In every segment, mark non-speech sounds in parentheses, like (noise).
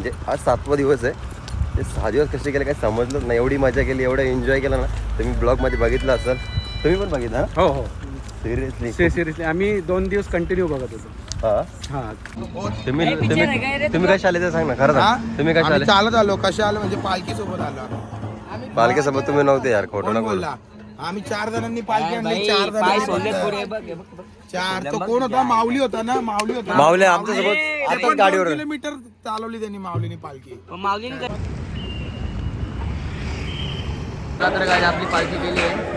म्हणजे आज सातवा दिवस आहे. ते सहा दिवस कसे गेले काही समजलंच नाही. एवढी मजा केली एवढं एन्जॉय केलं ना. तुम्ही ब्लॉगमध्ये बघितलं असेल. तुम्ही पण बघितलं हो हो. सिरियसली सिरियसली आम्ही दोन दिवस कंटिन्यू बघत होतो. हा? हा. तुम्ही तुम्ही तुम्ही कशा आले ते सांग ना खरं? सांग. तुम्ही कशा आम्ही आले? चालत आलो कशा आलो म्हणजे पालखी सोबत आलो पालखीसोबत तुम्ही नव्हते यार खोटं ना बोल. बोलला? आम्ही चार जणांनी पालखी आणली चार जणांनी चार तो कोण होता? माऊली होता ना माऊली होता. माऊली आमच्यासोबत आताच गाडीवर किलोमीटर चालवली त्यांनी माऊलीने पालखी. तर काय? आपली पालखी केली आहे.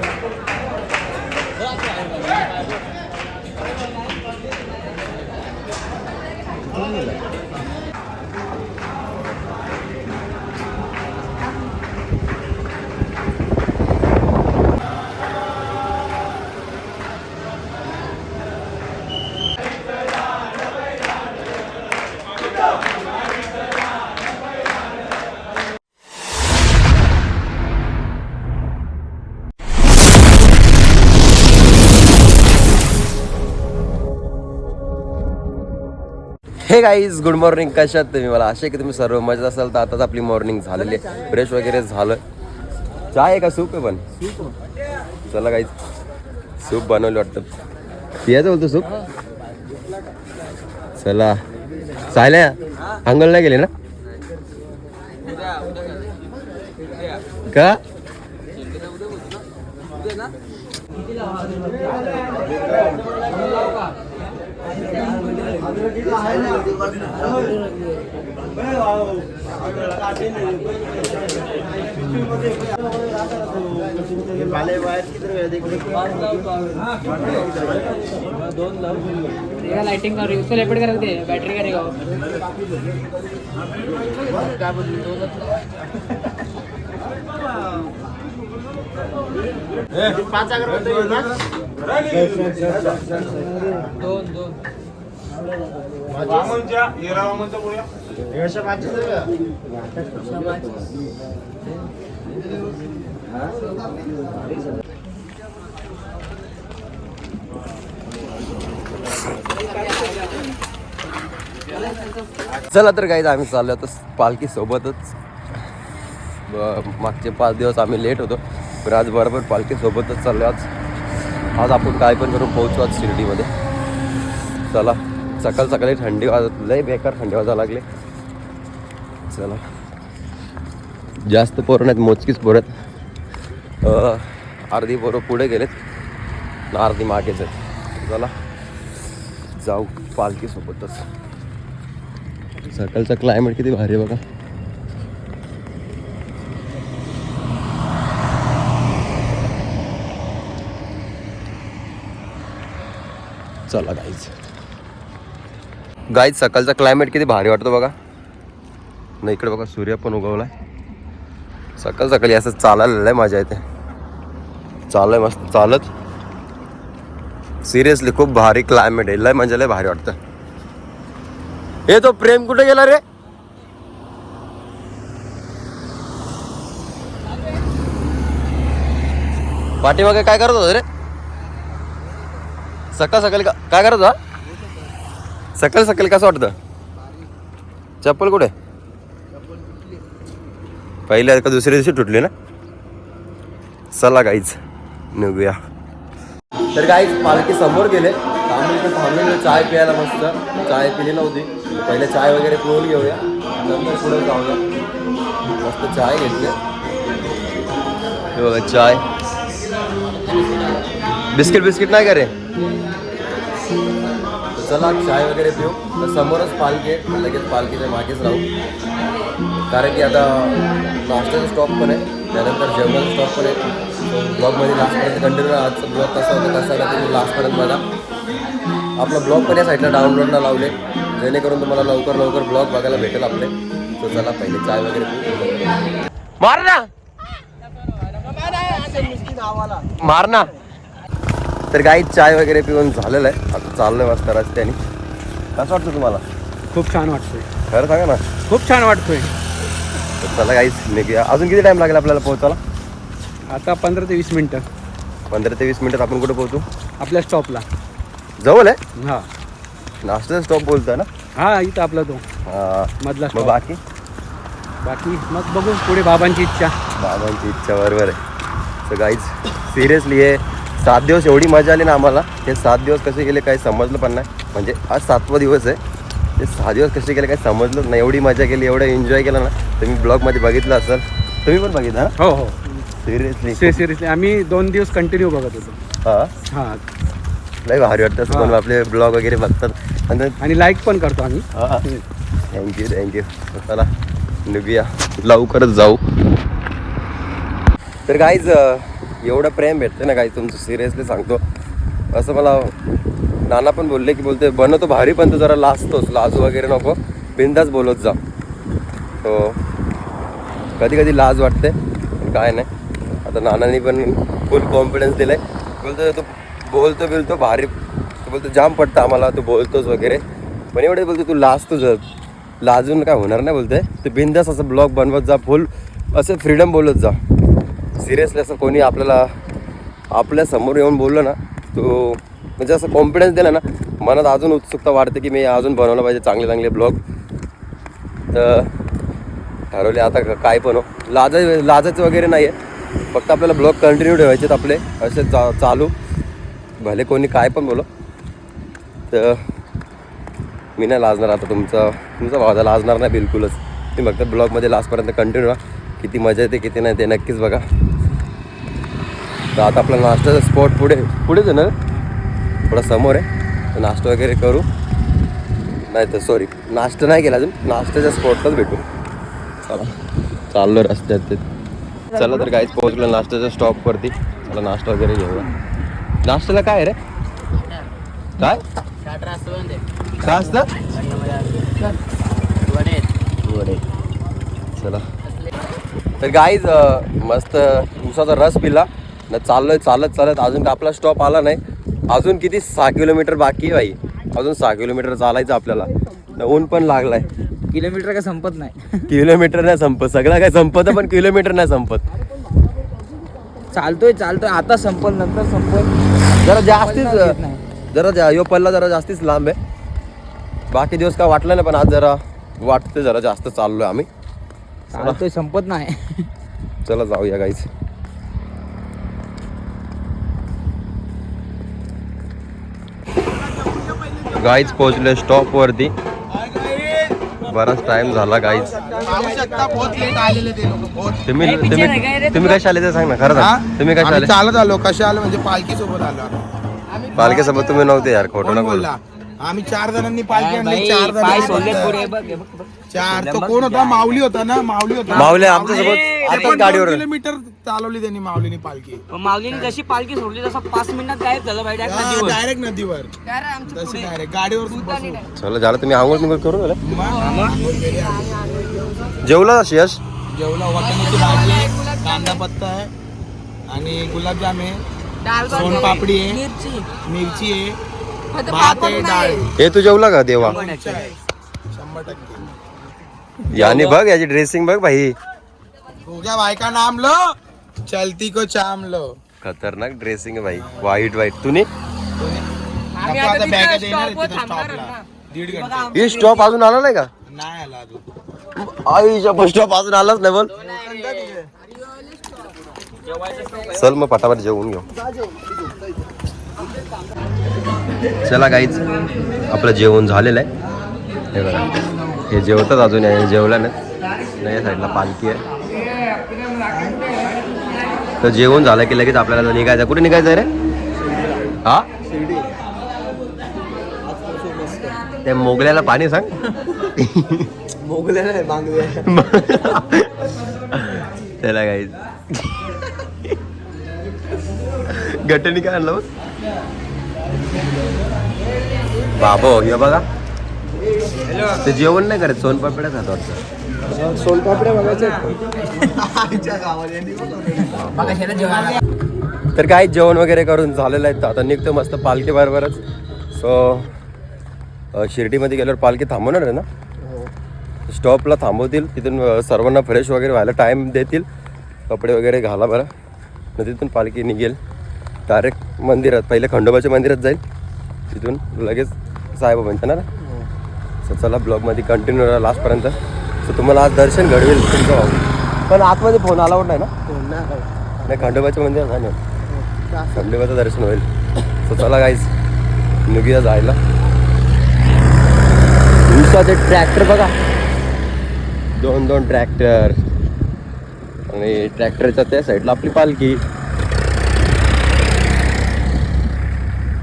हे गाईज गुड मॉर्निंग कशात तुम्ही? मला असे की तुम्ही सर्व मजा असाल. तर आताच आपली मॉर्निंग झालेली आहे. फ्रेश वगैरे झालं. चहा आहे का? सूप आहे पण. चला गाईज सूप बनवलं वाटतं. पियाचं बोलतो सूप? चला. चालल्या अंगल नाही गेले ना? का? लाइटिंग कर रही है उसको लेपट कर रख दे बैटरी करेगा दोन दोन. चला तर काही आम्ही चाललो आता पालखी सोबतच. मागचे पाच दिवस आम्ही लेट होतो पण आज बरोबर पालखी सोबतच चाललो आज. आज आपण काय पण करून पोहोचू आज शिर्डीमध्ये. चला. सकाळ सकाळी थंडी वाजत लय बेकार थंडी वाजायला लागले. चला. जास्त पोरं नाहीत मोजकीच पोरं आहेत. अर्धी पोरं पुढे गेलेत अर्धी मागेच आहेत. चला. जाऊ पालखी सोबतच. सकाळचा क्लायमेट किती भारी आहे बघा. चला गाईज गाईज सकाळचा क्लायमेट किती भारी वाटतो बघा. नाही इकडे बघा सूर्य पण उगवला सकाळ सकाळी असं चालायला लय मजा येते. चालय मस्त चालत. सिरियसली खूप भारी क्लायमेट आहे. लय म्हणजे लय भारी वाटतं. हे तो प्रेम कुठे गेला रे? पाठीमागे काय करत होत रे? सकाळ सकाळी का- काय करत होता? सकाळी सकाळी कसं वाटतं? चप्पल कुठे? पहिल्या का दुसऱ्या दिवशी तुटली ना? चला काहीच निघूया. तर पालखी समोर गेले. आम्ही थांबलेलो चाय प्यायला मस्त. चाय पिली नव्हती पहिले चाय वगैरे पिऊन घेऊया. नंतर पुढे जाऊया. मस्त चाय घेतली. चाय. बिस्किट बिस्किट नाही का रे? चला चाय वगैरे पिऊ. तर समोरच पालखी आहे. लगेच पालखीच्या मागेच राहू. कारण की आता नाश्त्याचा स्टॉप पण आहे. त्यानंतर जेवणाचा स्टॉप पण आहे. ब्लॉगमध्ये लास्टपर्यंत कंटिन्यू आजचा ब्लॉग कसा होता कसा होता तुम्ही लास्टपर्यंत बघा. आपला ब्लॉग पण या साईडला डाउनलोडला लावले. जेणेकरून तुम्हाला लवकर लवकर ब्लॉग बघायला भेटेल आपले. तर चला पहिले चाय वगैरे पिऊ. मार ना. मार ना. तर काही चाय वगैरे पिऊन झालेलं आहे. आता चाललोय मस्त रस्त्याने. कसं वाटतं तुम्हाला? खूप छान वाटतोय. खरं सांगा ना. खूप छान वाटतोय. तर चला काहीच निघूया. अजून किती टाइम लागेल आपल्याला पोहोचायला? आता पंधरा ते वीस मिनिटं. पंधरा ते वीस मिनिटात आपण कुठे पोहोचू? आपल्या स्टॉपला जवळ आहे? हा. नाश्त्याचा स्टॉप बोलतोय ना? हा इथं आपला तो. हा. मधला मग स्टॉप बाकी? बाकी मग बघू पुढे बाबांची इच्छा. बाबांची इच्छा बरोबर आहे. सो गाईज सिरियसली हे सात दिवस एवढी मजा आली ना आम्हाला. हे सात दिवस कसे गेले काही समजलं पण नाही. म्हणजे आज सातवा दिवस आहे. ते सहा दिवस कसे गेले काही समजलंच नाही. एवढी मजा केली एवढं एन्जॉय केलं ना. तुम्ही ब्लॉगमध्ये बघितलं असेल. तुम्ही पण बघितलं हो हो. सिरियसली सिरियसली आम्ही दोन दिवस कंटिन्यू बघत होतो. हां? हां. लय भारी वाटतं असं आपले ब्लॉग वगैरे बघतात. आणि आणि लाईक पण करतो आम्ही. हां. थँक्यू थँक्यू चला निघूया. लवकरच जाऊ. तर काहीच एवढं प्रेम भेटते ना काही तुमचं सिरियसली सांगतो. असं मला नाना पण बोलले की बोलते बनवतो भारी पण तू जरा लाजतोस लाजू वगैरे नको बिंदाच बोलत जा. हो कधी कधी लाज वाटते काय नाही. आता नानांनी पण फुल कॉन्फिडन्स दिलाय. बोलतो तू बोलतो बिलतो भारी तू बोलतो जाम पडतं आम्हाला तू बोलतोस वगैरे. पण एवढे बोलतो तू लाजतो जर लाजून काय होणार नाही बोलते तू बिंदास असं ब्लॉग बनवत जा फुल असं फ्रीडम बोलत जा. सिरियसली असं कोणी आपल्याला आपल्यासमोर येऊन बोललं ना तो म्हणजे असं कॉन्फिडन्स दिला ना मनात अजून उत्सुकता वाढते की मी अजून बनवलं पाहिजे चांगले चांगले ब्लॉग तर ठरवले आता काय पण हो. लाजा लाजायचं वगैरे नाही आहे फक्त आपल्याला ब्लॉग कंटिन्यू ठेवायचे आहेत आपले असे चा चालू. भले कोणी काय पण बोलो. तर मी नाही लाजणार आता तुमचा तुमचा भावाचा लाजणार नाही बिलकुलच. तुम्ही फक्त ब्लॉगमध्ये लास्टपर्यंत कंटिन्यू राहा. किती मजा येते किती नाही ते नक्कीच बघा. तर आता आपला नाश्त्याचा स्पॉट पुढे पुढेच आहे ना? थोडा समोर आहे. तर नाश्ता वगैरे करू. नाही तर सॉरी नाश्ता नाही केला अजून. नाश्त्याच्या स्पॉटलाच भेटू. चला. चाललो रस्त्यात. ते चला तर काहीच पोहोचलो नाश्त्याच्या स्टॉपवरती चला नाश्ता वगैरे घेऊया. नाश्त्याला काय रे? काय? काय असतं वडे. चला. तर गाईज मस्त उसाचा रस पिला. न चाललोय चालत चालत. अजून आपला स्टॉप आला नाही. अजून किती सहा किलोमीटर बाकी आहे भाई. अजून सहा किलोमीटर चालायचं आपल्याला. न ऊन पण लागलाय. किलोमीटर काय संपत नाही. (laughs) किलोमीटर नाही संपत. सगळं काय संपत पण किलोमीटर नाही संपत. चालतोय चालतोय. आता संपल नंतर संपल. जरा जास्तीच. जरा जा यो पल्ला जरा जास्तीच लांब आहे. बाकी दिवस काय वाटलं नाही पण आज जरा वाटतं जरा जास्त चाललोय आम्ही. संपत नाही. (laughs) चला जाऊया गाईच गाईच पोहोचले स्टॉप वरती. बराच टाइम झाला बहुत तुम्ही तुम्ही कशा आले ते सांग ना खरं हा? सांग तुम्ही कशा आले? चालत आलो कशा आलो म्हणजे पालखी सोबत आलो आम्ही. पालखीसोबत तुम्ही नव्हते यार खोटं ना बोल. बोलला? आम्ही चार जणांनी पालखी आणली चार जण हे. चार तो कोण होता? माऊली होता ना? माऊली होता. माऊली आमच्यासोबत ते आताच पण गाडीवर दोन किलोमीटर चालवली त्यांनी माऊलीने पालखी. पण माऊलीने जशी पालखी सोडली तसं पाच मिनिटात गायब झालं पाहिजे. डायरेक्ट नदीवर. तशी डायरेक्ट गाडीवर बसून. चला झालं तुम्ही आंघोळ बिंघोळ करून झालं मग जेवला यश जेवला वाटाण्याची भाजी आहे कांदा पत्ता आहे आणि गुलाबजाम आहे. सोनपापडी आहे मिरची. आहे. भात आहे डाळ. आहे. हे तू जेवला का देवा? शंभर टक्के. याने बघ याची ड्रेसिंग बघ भाई. हो गया भाई का नाम लो? चलती को चाम लो. खतरनाक ड्रेसिंग आहे भाई. व्हाईट व्हाईट तुम्ही आपण आता बॅग देणार आहे तिथं स्टॉपला दीड घंटा. हे स्टॉप अजून आला नाही का? नाही आला अजून. आईच्या बस स्टॉप अजून आलाच नाही बोल चल मग पटापट जेवून घेऊ. चला काहीच आपलं जेवण झालेलं आहे. हे बघा. हे जेवतात अजून हे जेवलं नाही या साईडला पालखी आहे. तर जेवण झालं की लगेच आपल्याला निघायचं. कुठे निघायचं आहे रे? हा? त्या मोगल्याला पाणी सांग. त्याला काही गटणी काय आणलं बाबो हे बघा. ते जेवण नाही करत सोनपापड्या खात वाटतं. सोनपापड्या बघायचं तर काय जेवण वगैरे करून झालेलं आहे. आता निघतो मस्त पालखी बरोबरच सो शिर्डीमध्ये गेल्यावर पालखी थांबवणार आहे ना? स्टॉपला थांबवतील. तिथून सर्वांना फ्रेश वगैरे व्हायला टाईम देतील. कपडे वगैरे घाला बरं. मग तिथून पालखी निघेल. डायरेक्ट मंदिरात पहिले खंडोबाच्या मंदिरात जाईल. तिथून लगेच साईबाबांच्या ना सो चला ब्लॉगमध्ये कंटिन्यू राहा लास्टपर्यंत. सो तुम्हाला आज दर्शन घडवेल तुमचं भाऊ. पण आतमध्ये फोन अलाउड नाही ना? नाही खंडोबाच्या मंदिर नाही ना? खंडोबाचं दर्शन होईल. सो चला गाईज निघूया जायला. दिवसाचे ट्रॅक्टर बघा. दोन दोन ट्रॅक्टर आणि ट्रॅक्टरच्या त्या साईडला आपली पालखी.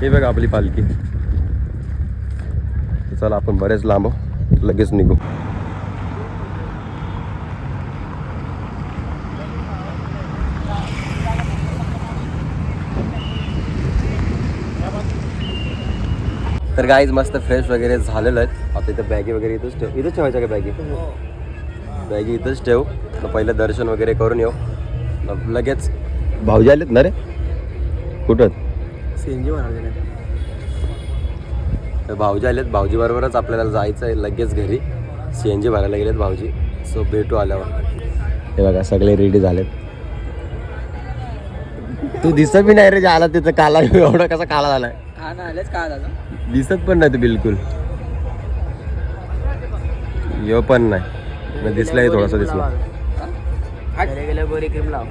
हे बघा आपली पालखी. चला आपण बरेच लांब लगेच निघू. तर गाईज मस्त फ्रेश वगैरे झालेलं आहेत. आता इथं बॅगी वगैरे इथंच ठेव. इथंच ठेवायच्या का बॅगी बॅगी इथंच ठेव. पहिलं दर्शन वगैरे करून येऊ. लगेच. भाऊजी आलेत ना रे? कुठं? सीएनजी तर भाऊजी आलेत. भाऊजी बरोबरच आपल्याला जायचं आहे लगेच घरी. सी एन जी भरायला गेलेत भाऊजी. सो भेटू आल्यावर. हे बघा सगळे रेडी झालेत. तू दिसत बी नाही रे जे आला तिथं काला (laughs) एवढा कसा काला झालाय. हा ना आलेच काय झालं. दिसत पण नाही तू बिलकुल. यो पण नाही. न दिसलाय थोडासा दिसला. घरी गेलं गोरी क्रीम लाव.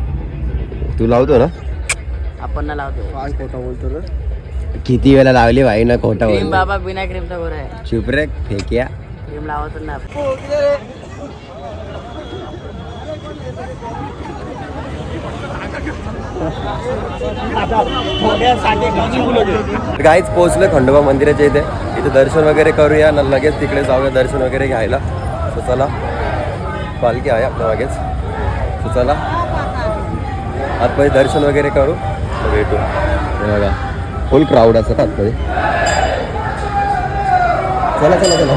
तू लावतो ना? आपण ना लावतो. आज खोटा बोलतो रे. किती वेळा लावली भाई ना खोटा क्रीम बाबा बिना क्रीमचा गोरा आहे. चुप रे फेकिया. क्रीम लावतो ना. गाईच पोहोचलो खंडोबा मंदिराच्या इथे. इथे दर्शन वगैरे करूया ना लगेच तिकडे जाऊया दर्शन वगैरे घ्यायला. तर चला. पालखी आहे आपल्या मागेच. तर चला. आतमध्ये दर्शन वगैरे करू. भेटू. बघा. फुल क्राऊड असतात आतमध्ये चला चला चला.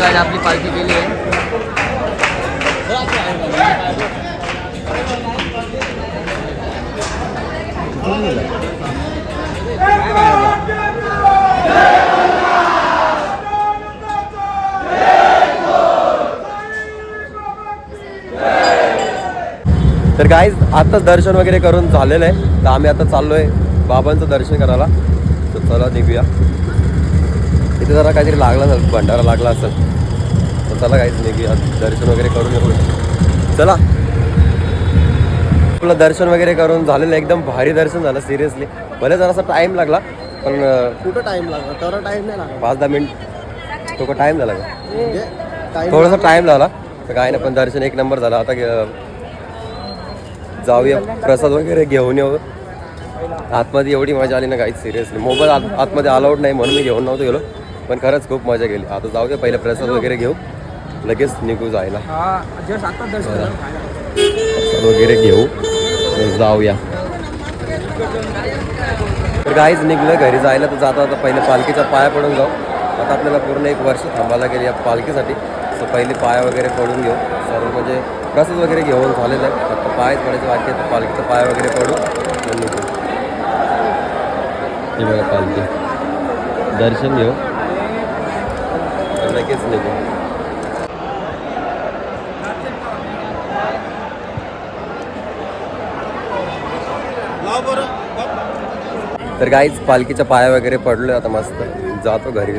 तर काय आपली पालखी केली आहे तर गाईज आताच दर्शन वगैरे करून झालेलं आहे. तर आम्ही आता चाललो आहे बाबांचं दर्शन करायला. तर चला निघूया. इथे जरा काहीतरी लागला असेल भंडारा लागला असेल. तर चला काहीच निघूया दर्शन वगैरे करून येऊ चला. आपलं दर्शन वगैरे करून झालेलं. एकदम भारी दर्शन झालं सिरियसली भले जरासा टाईम लागला पण कुठं टाइम लागला? तर टाइम नाही लागला. पाच दहा मिनिट. तो टाईम झाला का? म्हणजे टाइम थोडासा टाइम झाला. तर काय नाही पण दर्शन एक नंबर झाला. आता जाऊया. प्रसाद वगैरे घेऊन येऊ. आतमध्ये एवढी मजा आली ना काही सिरियसली मोबाईल आत आतमध्ये अलाउड नाही म्हणून मी घेऊन नव्हतो गेलो. पण खरंच खूप मजा गेली आता जाऊया पहिले प्रसाद वगैरे घेऊ. लगेच निघू जायला. प्रसाद वगैरे घेऊ. जाऊया. तर काहीच निघलं घरी जायला. तर जाता आता पहिले पालखीच्या पाया पडून जाऊ. आता आपल्याला पूर्ण एक वर्ष थांबायला गेली या पालखीसाठी. तर पहिले पाया वगैरे पडून घेऊ. सर्व म्हणजे प्रसाद वगैरे घेऊन झालेलं आहे. फक्त पायच पडायचं आहे तर पालखीचा पाय वगैरे पडू मग निघू. हे बघा पालखी. दर्शन घेऊ. लगेच निघू तर काहीच पालखीच्या पाया वगैरे पडलो आता मस्त. जातो घरी.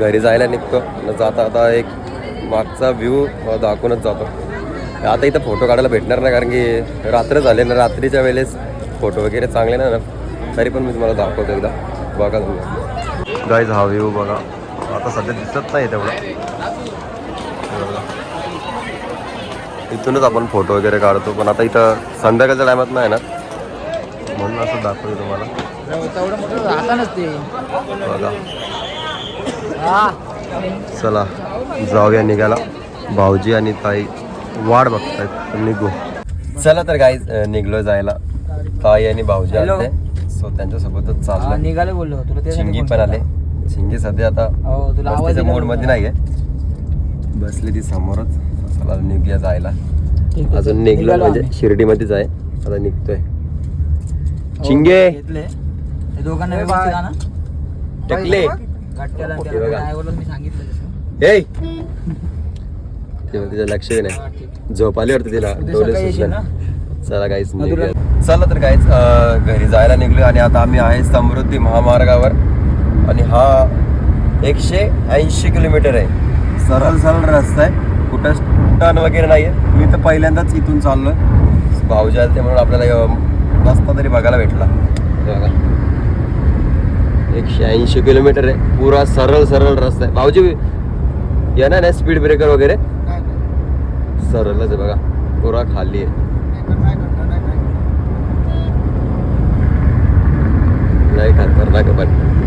घरी जायला निघतो. जाता आता एक मागचा व्ह्यू दाखवूनच जातो. आता इथं फोटो काढायला भेटणार नाही कारण की रात्र झाले ना रात्रीच्या वेळेस फोटो वगैरे चांगले ना. तरी पण मी तुम्हाला दाखवतो एकदा. बघा तुम्ही. गाईज हा व्ह्यू बघा. आता सध्या दिसत नाही तेवढा. इथूनच आपण फोटो वगैरे काढतो पण आता इथं संध्याकाळच्या टायमात नाही ना? म्हणून असं दाखवतो तुम्हाला. बघा. चला जाऊया निघायला. भाऊजी आणि ताई वाट बघतायत. निघू. चला तर काही निघलो जायला. ताई आणि भाऊजी. आले. सो त्यांच्यासोबतच हा, चाललंय निघाले बोललो. तुला ते चिंगी पण आले. चिंगी सध्या आता तुला आवाज मोडमध्ये नाहीये. बसली ती समोरच. चला निघूया जायला. अजून. निघलो म्हणजे आम्ही. शिर्डीमध्येच आहे. आता निघतोय. हो, चिंगे घेतले. ते दोघांना व्यवस्थित आणा. टेकले. गाठ्याला आणि हे त्याला बघा. driver ला मी सांगितलं तसं. ए तेव्हा तिचं लक्ष नाही हा, ठीक. झोप आली वाटतं तिला. उद्या डोळे सकाळी येशील सुचले ना? चला काहीच. चला तर काहीच घरी जायला निघलो आणि आता आम्ही आहे समृद्धी महामार्गावर. आणि हा एकशे ऐंशी किलोमीटर आहे. सरळ सरळ रस्ता आहे. कुठं टर्न वगैरे नाही आहे. मी तर पहिल्यांदाच इथून चाललोय. भाऊजी आले ते म्हणून आपल्याला रस्ता तरी बघायला भेटला. बघा. एकशे ऐंशी किलोमीटर आहे. पुरा सरळ सरळ रस्ता आहे. भाऊजी येणार नाही स्पीड ब्रेकर वगैरे? सरळच आहे बघा. पुरा खाली आहे. लय खतरनाक आहे पण.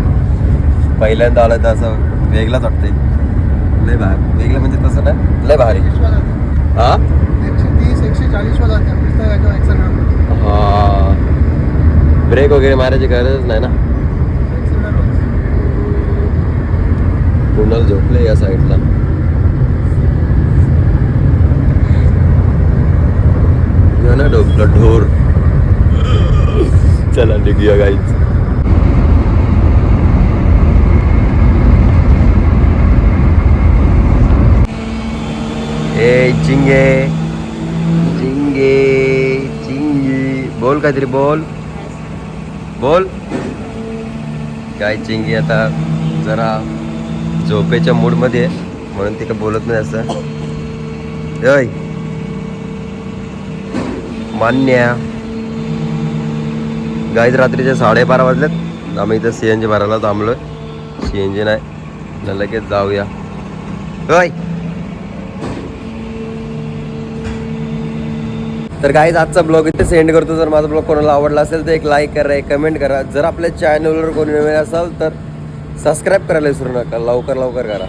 पहिल्यांदा आलं तर असं वेगळाच वाटतंय. लय भारी. वेगळं म्हणजे तसं नाही. लय भारी. हा? हा. ब्रेक वगैरे मारायची गरजच नाही ना? कुणाल झोपले या साईडला? ना डोकलं ढोर चला निघूया गाईच ए चिंगे. चिंगे चिंगी. बोल काहीतरी बोल. बोल. काय चिंगी आता जरा झोपेच्या मूडमध्ये आहे म्हणून ती काय बोलत नाही असं. ऐ मान्या. गाईत रात्रीच्या साडेबारा वाजलेत. आम्ही इथं सी एन जी भरायला थांबलोय. सी एन जी नाही. लगेच जाऊया. होय तर काहीच आजचा ब्लॉग इथे सेंड करतो. जर माझा ब्लॉग कोणाला आवडला असेल तर एक लाईक करा एक कमेंट करा. जर आपल्या चॅनलवर कोणी नवीन असाल तर सबस्क्राईब करायला विसरू नका. लवकर लवकर करा.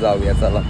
जाऊया चला.